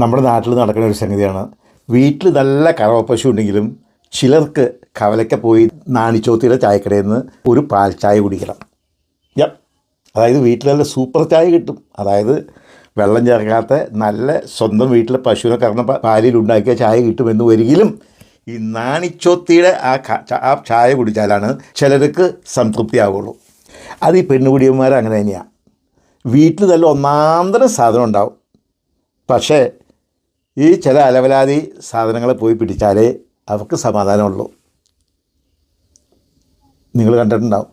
നമ്മുടെ നാട്ടിൽ നടക്കുന്ന ഒരു സംഗതിയാണ്. വീട്ടിൽ നല്ല കറവപ്പശു പശു ഉണ്ടെങ്കിലും ചിലർക്ക് കവലയ്ക്ക പോയി നാണിച്ചോത്തിയുടെ ചായക്കടയിൽ നിന്ന് ഒരു പാൽ ചായ കുടിക്കണം. യപ്പ് അതായത് വീട്ടിൽ നല്ല സൂപ്പർ ചായ കിട്ടും. അതായത് വെള്ളം ചേർക്കാത്ത നല്ല സ്വന്തം വീട്ടിലെ പശുവിനെ കറന്ന പാലിൽ ഉണ്ടാക്കിയ ചായ കിട്ടുമെന്ന് ഒരിക്കലും ഈ നാണിച്ചോത്തിയുടെ ആ ആ ചായ കുടിച്ചാലാണ് ചിലർക്ക് സംതൃപ്തിയാവുള്ളൂ. അത് ഈ പെണ്ണുകുടിയന്മാർ അങ്ങനെ തന്നെയാണ് വീട്ടിൽ നല്ല ഒന്നാന്തരം സാധനം ഉണ്ടാവും. പക്ഷേ ഈ ചില അലവലാതി സാധനങ്ങൾ പോയി പിടിച്ചാലേ അവർക്ക് സമാധാനമുള്ളൂ. നിങ്ങൾ കണ്ടിട്ടുണ്ടാവും.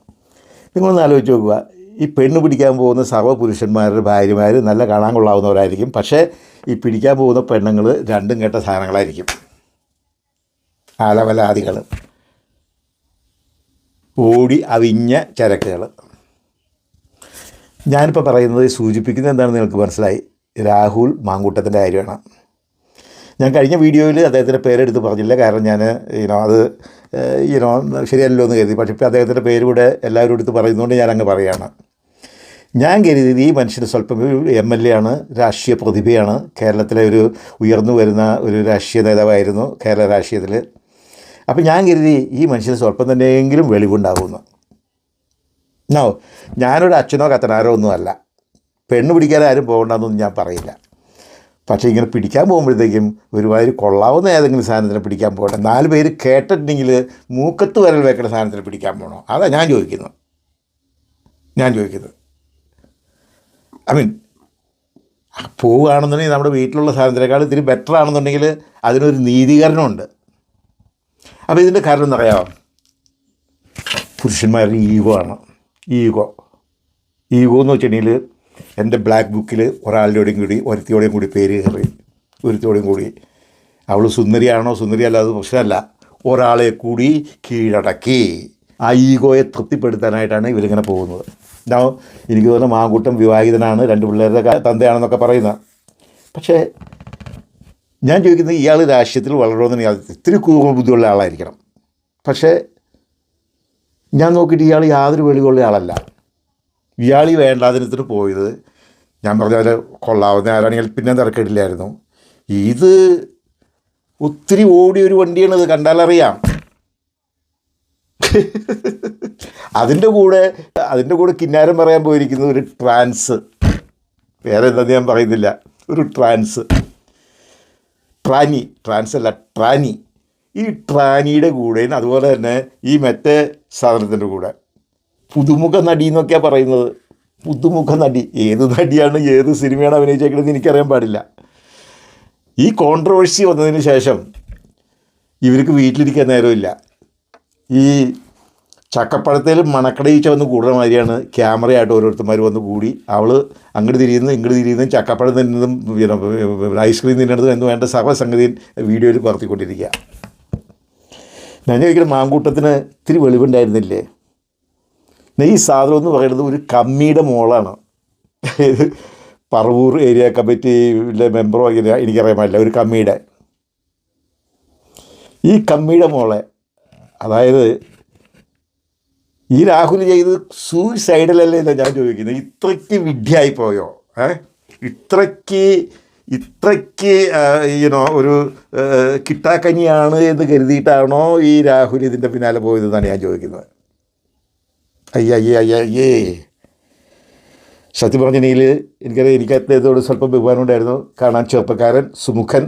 നിങ്ങളൊന്ന് ആലോചിച്ച് നോക്കുക. ഈ പെണ്ണ് പിടിക്കാൻ പോകുന്ന സർവ പുരുഷന്മാരുടെ ഭാര്യമാർ നല്ല കാണാൻ കൊള്ളാവുന്നവരായിരിക്കും. പക്ഷേ ഈ പിടിക്കാൻ പോകുന്ന പെണ്ണുങ്ങൾ രണ്ടും കേട്ട സാധനങ്ങളായിരിക്കും. അലവലാദികൾ ഓടി അവിഞ്ഞ ചരക്കുകൾ ഞാനിപ്പോൾ പറയുന്നത് സൂചിപ്പിക്കുന്നത് എന്താണെന്ന് നിങ്ങൾക്ക് മനസ്സിലായി. രാഹുൽ മാങ്കൂട്ടത്തിന്റെ കാര്യമാണ്. ഞാൻ കഴിഞ്ഞ വീഡിയോയിൽ അദ്ദേഹത്തിന്റെ പേരെടുത്ത് പറഞ്ഞില്ല. കാരണം ഞാൻ ഈനോ അത് ഈനോ ശരിയല്ലോ എന്ന് കരുതി. പക്ഷേ ഇപ്പോൾ അദ്ദേഹത്തിന്റെ പേര് കൂടെ എല്ലാവരും എടുത്ത് പറയുന്നതുകൊണ്ട് ഞാൻ അങ്ങ് പറയുകയാണ് ഞാൻ കരുതിയത് ഈ മനുഷ്യന് സ്വല്പം എം എൽ എ ആണ് രാഷ്ട്രീയ പ്രതിഭയാണ്. കേരളത്തിലെ ഒരു ഉയർന്നു വരുന്ന ഒരു രാഷ്ട്രീയ നേതാവായിരുന്നു കേരള രാഷ്ട്രീയത്തിൽ. അപ്പോൾ ഞാൻ കരുതി ഈ മനുഷ്യന് സ്വല്പം തന്നെയെങ്കിലും വെളിവുണ്ടാകുമെന്ന്. നോ ഞാനൊരു അച്ഛനോ കത്തനാരോ ഒന്നുമല്ല. പെണ്ണ് പിടിക്കാൻ ആരും പോകണ്ടെന്നൊന്നും ഞാൻ പറയില്ല. പക്ഷേ ഇങ്ങനെ പിടിക്കാൻ പോകുമ്പോഴത്തേക്കും ഒരുമാതിരി കൊള്ളാവുന്ന ഏതെങ്കിലും സാധനത്തിന് പിടിക്കാൻ പോകട്ടെ. നാല് പേര് കേട്ടിട്ടുണ്ടെങ്കിൽ മൂക്കത്ത് വരൽ വെക്കുന്ന സാധനത്തിന് പിടിക്കാൻ പോകണോ? അതാ ഞാൻ ചോദിക്കുന്നത്. ഞാൻ ചോദിക്കുന്നത്. ഐ മീൻ പോവുകയാണെന്നുണ്ടെങ്കിൽ നമ്മുടെ വീട്ടിലുള്ള സാധനത്തിനേക്കാൾ ഇത്തിരി ബെറ്റർ ആണെന്നുണ്ടെങ്കിൽ അതിനൊരു നീതീകരണമുണ്ട്. അപ്പോൾ ഇതിന്റെ കാരണം എന്നറിയാമോ പുരുഷന്മാരുടെ ഈഗോ ആണ്. ഈഗോ. ഈഗോ എന്ന് വെച്ചിട്ടുണ്ടെങ്കിൽ എന്റെ ബ്ലാക്ക് ബുക്കിൽ ഒരാളുടെയും കൂടി ഒരുത്തിയോടെയും കൂടി പേര് കയറി ഒരുത്തിയോടെയും കൂടി. അവൾ സുന്ദരിയാണോ സുന്ദരി അല്ലാതെ പ്രശ്നമല്ല. ഒരാളെ കൂടി കീഴടക്കി. ആ ഈഗോയെ തൃപ്തിപ്പെടുത്താനായിട്ടാണ് ഇവരിങ്ങനെ പോകുന്നത്. ഉണ്ടാവും എനിക്ക് തോന്നുന്നു മാങ്കൂട്ടം വിവാഹിതനാണ് രണ്ട് പിള്ളേരുടെ തന്തയാണെന്നൊക്കെ പറയുന്നത് പക്ഷേ ഞാൻ ചോദിക്കുന്നത് ഇയാൾ രാഷ്ട്രീയത്തിൽ വളരണമെന്ന് ഇയാൾ ഇത്തിരി ബുദ്ധിയുള്ള ആളായിരിക്കണം. പക്ഷേ ഞാൻ നോക്കിയിട്ട് ഇയാൾ യാതൊരു വെളിവുള്ള ആളല്ല. ഇയാൾ ഈ വേണ്ടാതിനത്തിന് പോയത്. ഞാൻ പറഞ്ഞ പോലെ കൊള്ളാവുന്ന ആരാണെങ്കിൽ പിന്നെ തിരക്കിടില്ലായിരുന്നു. ഇത് ഒത്തിരി ഓടിയ ഒരു വണ്ടിയാണ് ഇത് കണ്ടാലറിയാം. അതിന്റെ കൂടെ അതിന്റെ കൂടെ കിന്നാരം പറയാൻ പോയിരിക്കുന്നത് ഒരു ട്രാൻസ്. വേറെ എന്താ ഞാൻ പറയുന്നില്ല. ഒരു ട്രാൻസ്. ട്രാനി ട്രാൻസ് അല്ല ട്രാനി. ഈ ട്രാനിയുടെ കൂടെയും അതുപോലെ തന്നെ ഈ മറ്റേ സാധനത്തിന്റെ കൂടെ. പുതുമുഖ നടി എന്നൊക്കെയാണ് പറയുന്നത്. പുതുമുഖ നടി. ഏത് നടിയാണ് ഏത് സിനിമയാണ് അഭിനയിച്ചേക്കുന്നത് എനിക്കറിയാൻ പാടില്ല. ഈ കോൺട്രവേഴ്സി വന്നതിന് ശേഷം ഇവർക്ക് വീട്ടിലിരിക്കാൻ നേരമില്ല. ഈ ചക്കപ്പഴത്തിൽ മണക്കടയിച്ച വന്ന് കൂടുന്ന മാതിരിയാണ് ക്യാമറയായിട്ട് ഓരോരുത്തന്മാർ വന്ന് കൂടി. അവൾ അങ്ങോട്ട് തിരിയുന്നു ഇങ്ങോട്ട് തിരിയുന്നതും ചക്കപ്പഴം തിന്നുന്നതും ഐസ്ക്രീം തിന്നുന്നതും എന്ന് വേണ്ട സർവസംഗതിയും വീഡിയോയിൽ പകർത്തിക്കൊണ്ടിരിക്കുക ഞാൻ ചോദിക്കുന്ന മാങ്കൂട്ടത്തിന് ഇത്തിരി വെളിവുണ്ടായിരുന്നില്ലേ? ഈ സാധനം എന്ന് പറയുന്നത് ഒരു കമ്മിയുടെ മോളാണ്. ഇത് പറവൂർ ഏരിയ കമ്മിറ്റിയിലെ മെമ്പറോ പാടില്ല ഒരു കമ്മിയുടെ. ഈ കമ്മിയുടെ മോളെ അതായത് ഈ രാഹുൽ ചെയ്ത് സൂയിസൈഡിലല്ലേ എന്നാണ് ഞാൻ ചോദിക്കുന്നത് ഇത്രയ്ക്ക് വിഡ്ഢിയായിപ്പോയോ ഏ? ഇത്രയ്ക്ക് ഇത്രയ്ക്ക് ഈനോ ഒരു കിട്ടാക്കനിയാണ് എന്ന് കരുതിയിട്ടാണോ ഈ രാഹുൽ ഇതിന്റെ പിന്നാലെ പോയതെന്നാണ് ഞാൻ ചോദിക്കുന്നത്? അയ്യ അയ്യേ അയ്യ സത്യം പറഞ്ഞിട്ടുണ്ടെങ്കിൽ എനിക്കറിയാം എനിക്ക് അദ്ദേഹത്തോട് സ്വല്പം ബഹുമാനം ഉണ്ടായിരുന്നു കാണാൻ ചെറുപ്പക്കാരൻ സുമുഖൻ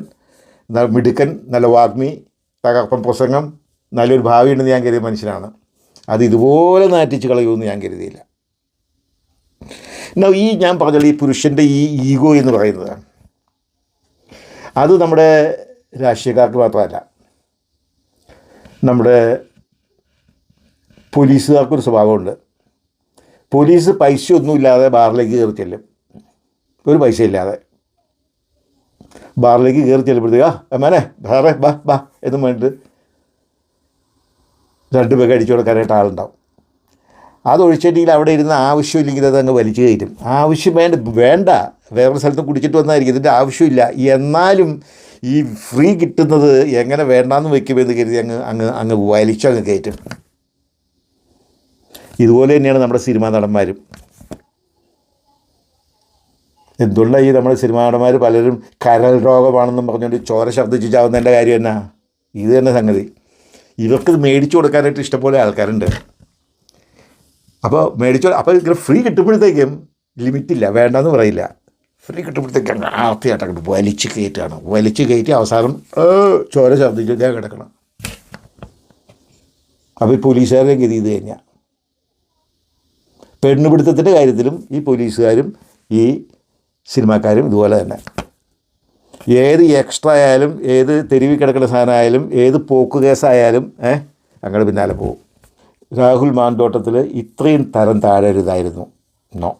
മിടുക്കൻ നല്ല വാഗ്മി തകർപ്പൻ പ്രസംഗം നല്ലൊരു ഭാവി ഉണ്ടെന്ന് ഞാൻ കരുതിയ മനുഷ്യനാണ്. അത് ഇതുപോലെ നാറ്റിച്ച് കളയുമെന്ന് ഞാൻ കരുതിയില്ല. എന്നാ ഈ ഞാൻ പറഞ്ഞല്ലോ ഈ പുരുഷന്റെ ഈ ഈഗോ എന്ന് പറയുന്നത് അത് നമ്മുടെ രാഷ്ട്രീയക്കാർക്ക് മാത്രമല്ല. നമ്മുടെ പോലീസുകാർക്കൊരു സ്വഭാവമുണ്ട്. പോലീസ് പൈസ ഒന്നുമില്ലാതെ ബാറിലേക്ക് കയറി ചെല്ലും. ഒരു പൈസ ഇല്ലാതെ ബാറിലേക്ക് കയറി ചെല്ലുമ്പോഴത്തേക്ക് ആ മേനെ വേറെ ബാ ബാ എന്നും വേണ്ടിട്ട് രണ്ട് പേർക്ക് അടിച്ചു കൊടുക്കാനായിട്ട് ആളുണ്ടാവും. അതൊഴിച്ചിട്ടുണ്ടെങ്കിൽ അവിടെ ഇരുന്ന് ആവശ്യമില്ലെങ്കിൽ അത് അങ്ങ് വലിച്ചു കയറ്റും. ആവശ്യം വേണ്ട വേണ്ട. വേറൊരു സ്ഥലത്ത് കുടിച്ചിട്ട് വന്നായിരിക്കും. ഇതിന്റെ ആവശ്യമില്ല. എന്നാലും ഈ ഫ്രീ കിട്ടുന്നത് എങ്ങനെ വേണ്ടാന്ന് വെക്കുമെന്ന് കരുതി അങ്ങ് അങ്ങ് അങ്ങ് വലിച്ചങ്ങ് കയറ്റും. ഇതുപോലെ തന്നെയാണ് നമ്മുടെ സിനിമാ നടന്മാരും. എന്തുകൊണ്ടാണ് ഈ നമ്മുടെ സിനിമാ നടന്മാർ പലരും കരൽ രോഗമാണെന്നും പറഞ്ഞുകൊണ്ട് ചോര ശബ്ദിച്ച് ചാവുന്നതിന്റെ കാര്യം എന്നാ? ഇത് തന്നെ സംഗതി. ഇവർക്ക് മേടിച്ചു കൊടുക്കാനായിട്ട് ഇഷ്ടംപോലെ ആൾക്കാരുണ്ട്. അപ്പോൾ മേടിച്ചു അപ്പോൾ ഇങ്ങനെ ഫ്രീ കിട്ടുമ്പോഴത്തേക്കും ലിമിറ്റില്ല വേണ്ടെന്ന് പറയില്ല. ഫ്രീ കിട്ടുമ്പോഴത്തേക്കും ആർത്തിയായിട്ട് അങ്ങോട്ട് വലിച്ച് കയറ്റുകയാണ്. വലിച്ച് കയറ്റി അവസാനം ചോര ശബ്ദിച്ചു ഞാൻ കിടക്കണം. അപ്പോൾ ഈ പോലീസുകാരുടെ ഗതി ഇത് തന്നെയാണ് പെണ്ണുപിടുത്തത്തിന്റെ കാര്യത്തിലും ഈ പോലീസുകാരും ഈ സിനിമാക്കാരും ഇതുപോലെ തന്നെ. ഏത് എക്സ്ട്രാ ആയാലും ഏത് തെരുവി കിടക്കുന്ന സാധനമായാലും ഏത് പോക്ക് കേസായാലും ഏഹ് അങ്ങോട്ട് പിന്നാലെ പോകും. രാഹുൽ മാന്തോട്ടത്തിൽ ഇത്രയും തരം താഴരുതായിരുന്നു. No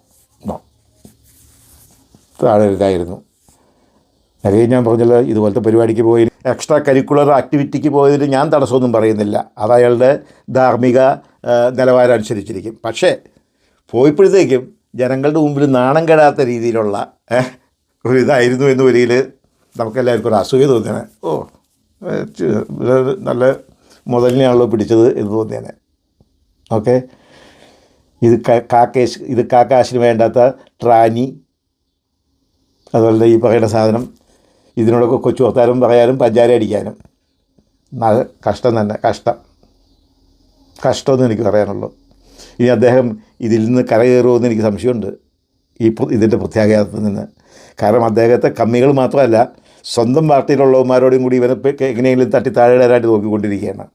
no. താഴരുതായിരുന്നു. അതേ ഞാൻ പറഞ്ഞല്ലോ ഇതുപോലത്തെ പരിപാടിക്ക് പോയി എക്സ്ട്രാ കരിക്കുലർ ആക്ടിവിറ്റിക്ക് പോയതിന് ഞാൻ തടസ്സമൊന്നും പറയുന്നില്ല. അത് അയാളുടെ ധാർമ്മിക നിലവാരം അനുസരിച്ചിരിക്കും. പക്ഷേ പോയപ്പോഴത്തേക്കും ജനങ്ങളുടെ മുമ്പിൽ നാണം കെടാത്ത രീതിയിലുള്ള ഒരു ഇതായിരുന്നു എന്ന് വരിയിൽ നമുക്കെല്ലാവർക്കും ഒരു അസൂയ തോന്നിയാണ്. ഓ നല്ല മുതലിനെയാണല്ലോ പിടിച്ചത് എന്ന് തോന്നിയാണ്. ഓക്കെ. ഇത് കാക്കേശ് ഇത് കാക്കാശിന് വേണ്ടാത്ത ട്രാനി അതുപോലെ ഈ പറയുന്ന സാധനം ഇതിനോടൊക്കെ കൊച്ചു വർത്താനം പറയാനും പഞ്ചാര അടിക്കാനും. കഷ്ടം തന്നെ കഷ്ടം. കഷ്ടമെന്ന് എനിക്ക് പറയാനുള്ളൂ. ഇനി അദ്ദേഹം ഇതിൽ നിന്ന് കരകയറുമെന്ന് എനിക്ക് സംശയമുണ്ട്. ഈ ഇതിന്റെ പ്രത്യാഘാതത്തിൽ നിന്ന്. കാരണം അദ്ദേഹത്തെ കമ്മികൾ മാത്രമല്ല സ്വന്തം പാർട്ടിയിലുള്ളവന്മാരോടും കൂടി ഇവനെ എങ്ങനെയെങ്കിലും തട്ടി താഴെയിടാനായിട്ട് നോക്കിക്കൊണ്ടിരിക്കുകയാണ്.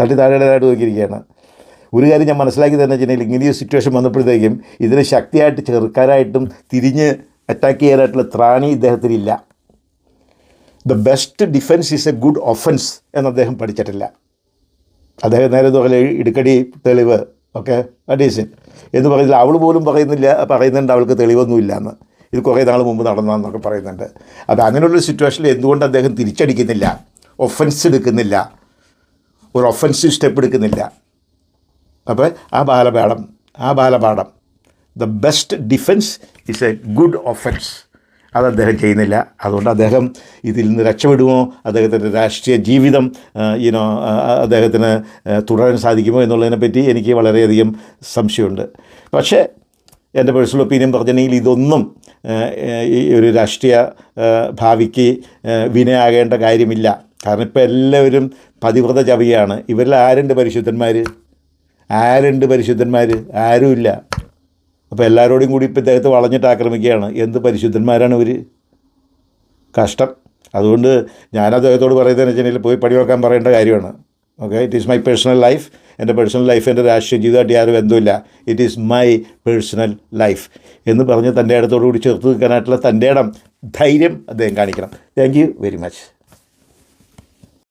തട്ടി താഴെയിടാനായിട്ട് നോക്കിയിരിക്കുകയാണ്. ഒരു കാര്യം ഞാൻ മനസ്സിലാക്കി തന്നെ വെച്ചിട്ടുണ്ടെങ്കിൽ ഇങ്ങനെയൊരു സിറ്റുവേഷൻ വന്നപ്പോഴത്തേക്കും ഇതിനെ ശക്തിയായിട്ട് ചെറുക്കാനായിട്ടും തിരിഞ്ഞ് അറ്റാക്ക് ചെയ്യാനായിട്ടുള്ള ത്രാണി ഇദ്ദേഹത്തിനില്ല. The best defence is a good offence എന്ന് അദ്ദേഹം പഠിച്ചിട്ടില്ല. അദ്ദേഹം നേരെ പോലെ ഇടുക്കടി തെളിവ് ഓക്കെ അഡീഷൻ എന്ന് പറയുന്നില്ല. അവൾ പോലും പറയുന്നില്ല പറയുന്നുണ്ട്. അവൾക്ക് തെളിവൊന്നുമില്ല എന്ന് ഇത് കുറേ നാൾ മുമ്പ് നടന്നതെന്നൊക്കെ പറയുന്നുണ്ട്. അത് അങ്ങനെയുള്ള സിറ്റുവേഷനിൽ എന്തുകൊണ്ട് അദ്ദേഹം തിരിച്ചടിക്കുന്നില്ല? ഒഫൻസ് എടുക്കുന്നില്ല. ഒരു ഒഫൻസീവ് സ്റ്റെപ്പ് എടുക്കുന്നില്ല. അപ്പോൾ ആ ബാലപാഠം ആ ബാലപാഠം the best defence is a good offence അത് അദ്ദേഹം ചെയ്യുന്നില്ല. അതുകൊണ്ട് അദ്ദേഹം ഇതിൽ നിന്ന് രക്ഷപ്പെടുമോ? അദ്ദേഹത്തിന്റെ രാഷ്ട്രീയ ജീവിതം ഇനോ അദ്ദേഹത്തിന് തുടരാൻ സാധിക്കുമോ എന്നുള്ളതിനെപ്പറ്റി എനിക്ക് വളരെയധികം സംശയമുണ്ട്. പക്ഷേ എന്റെ പേഴ്സണൽ ഒപ്പീനിയൻ പറഞ്ഞിട്ടുണ്ടെങ്കിൽ ഇതൊന്നും ഈ ഒരു രാഷ്ട്രീയ ഭാവിക്ക് വിനയാകേണ്ട കാര്യമില്ല. കാരണം ഇപ്പോൾ എല്ലാവരും പതിവ്രത ചവിയാണ്. ഇവരിൽ ആരുണ്ട് പരിശുദ്ധന്മാർ ആരുണ്ട് പരിശുദ്ധന്മാർ ആരുമില്ല. അപ്പോൾ എല്ലാവരോടും കൂടി ഇപ്പോൾ ഇദ്ദേഹത്തെ വളഞ്ഞിട്ട് ആക്രമിക്കുകയാണ്. എന്ത് പരിശുദ്ധന്മാരാണ് ഇവർ കഷ്ടം. അതുകൊണ്ട് ഞാൻ അദ്ദേഹത്തോട് പറയുന്നതെന്ന് വെച്ചിട്ടുണ്ടെങ്കിൽ പോയി പടി വെക്കാൻ പറയേണ്ട കാര്യമാണ്. Okay it is my personal life എന്റെ പേഴ്സണൽ ലൈഫ് എന്റെ രാഷ്ട്രീയ ജീവിതമായിട്ട് യാതൊരു ബന്ധമില്ല it is my personal life എന്ന് പറഞ്ഞ് തന്റെ ഇടത്തോടു കൂടി ചേർത്ത് നിൽക്കാനായിട്ടുള്ള തന്റെ ഇടം ധൈര്യം അദ്ദേഹം കാണിക്കണം. Thank you very much